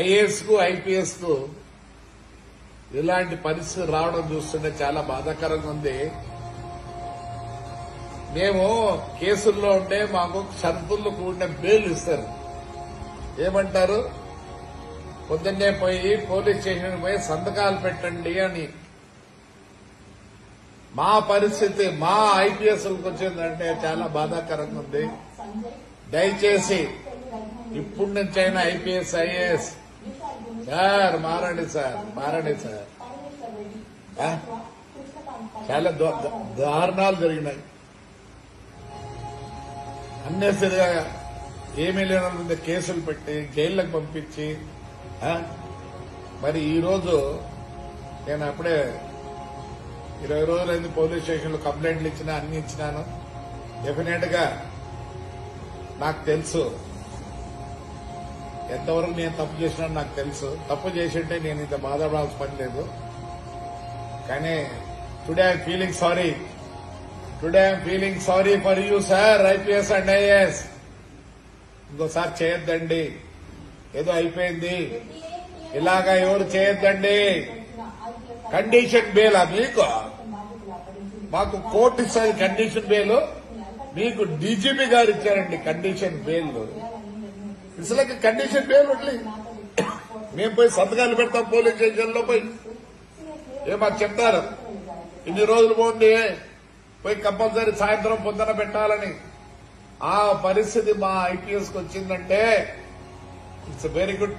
ఐఏఎస్కు ఐపీఎస్కు ఇలాంటి పరిస్థితి రావడం చూస్తుంటే చాలా బాధాకరంగా ఉంది. మేము కేసుల్లో ఉంటే మాకు షరతుల్లో కూడిన బెయిల్ ఇస్తారు. ఏమంటారు? పొద్దున్నే పోయి పోలీస్ స్టేషన్ పోయి సంతకాలు పెట్టండి అని. మా పరిస్థితి మా ఐపీఎస్లకు వచ్చిందంటే చాలా బాధాకరంగా ఉంది. దయచేసి ఇప్పటి నుంచైనా ఐపీఎస్ ఐఏఎస్ సార్ మారండి సార్ మారండి సార్. చాలా దారుణాలు జరిగినాయి. అన్నెసరిగా ఏమీ లేనంత కేసులు పెట్టి జైళ్ళకు పంపించి మరి ఈరోజు నేను అప్పుడే ఇరవై రోజులైంది పోలీస్ స్టేషన్లో కంప్లైంట్లు ఇచ్చినా అన్ని ఇచ్చినాను. డెఫినెట్గా నాకు తెలుసు ఎంతవరకు నేను తప్పు చేసినా నాకు తెలుసు. తప్పు చేసింటే నేను ఇంత బాధపడాల్సిన పని లేదు. కానీ today I'm feeling sorry. Today I'm feeling sorry for you sir. IPS and IAS. ఇంకోసారి చేయొద్దండి. ఏదో అయిపోయింది. ఇలాగా ఎవరు చేయొద్దండి? కండిషన్ బేలా మీకు? మాకు కోర్టు ఇస్తుంది కండిషన్ బేలు. మీకు డీజీపీ గారు ఇచ్చారండి కండిషన్ బెయిల్ ఇసులకి కండిషన్ పేరు మేము పోయి సంతకాలు పెడతాం పోలీస్ స్టేషన్లో పోయి. ఏమో చెప్తారు? ఇన్ని రోజులు పోండి. పోయి కంపల్సరీ సాయంత్రం పొద్దున పెట్టాలని. ఆ పరిస్థితి మా ఐపీఎస్ వచ్చిందంటే it's very good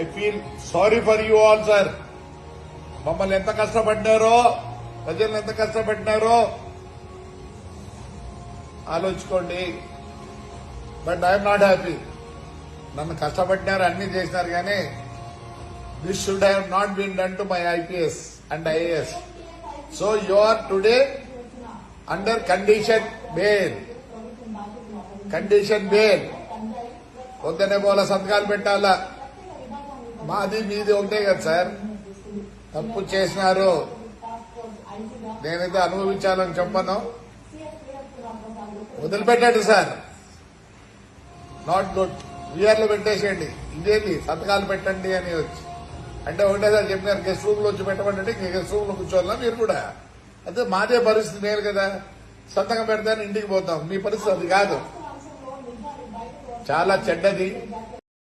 I feel sorry for you all sir మమ్మల్ని ఎంత కష్టపడ్డారో ప్రజలను ఎంత కష్టపడ్డారో ఆలోచుకోండి బట్ ఐఎమ్ నాట్ హ్యాపీ. నన్ను కష్టపడినారు అన్ని చేసినారు కానీ this should have not been done to my IPS and IAS so you are today under condition bail condition bail పొద్దునే పోల సంతకాలు పెట్టాలా? మాది మీది ఒకటే కదా సార్. తప్పు చేసినారు. నేనైతే అనుభవించాలని చెప్పను. వదిలిపెట్టాడు సార్. Not good. లో పెట్టేసేయండి. ఇదేంటి సంతకాలు పెట్టండి అని వచ్చి. అంటే ఒకటే చెప్పినారు గెస్ట్ రూమ్లో వచ్చి పెట్టమంటే గెస్ట్ రూమ్లో కూర్చోవాలా మీరు కూడా? అదే మాదే పరిస్థితి మేలు కదా. సంతకం పెడతాను ఇంటికి పోతాం. మీ పరిస్థితి అది కాదు. చాలా చెడ్డది.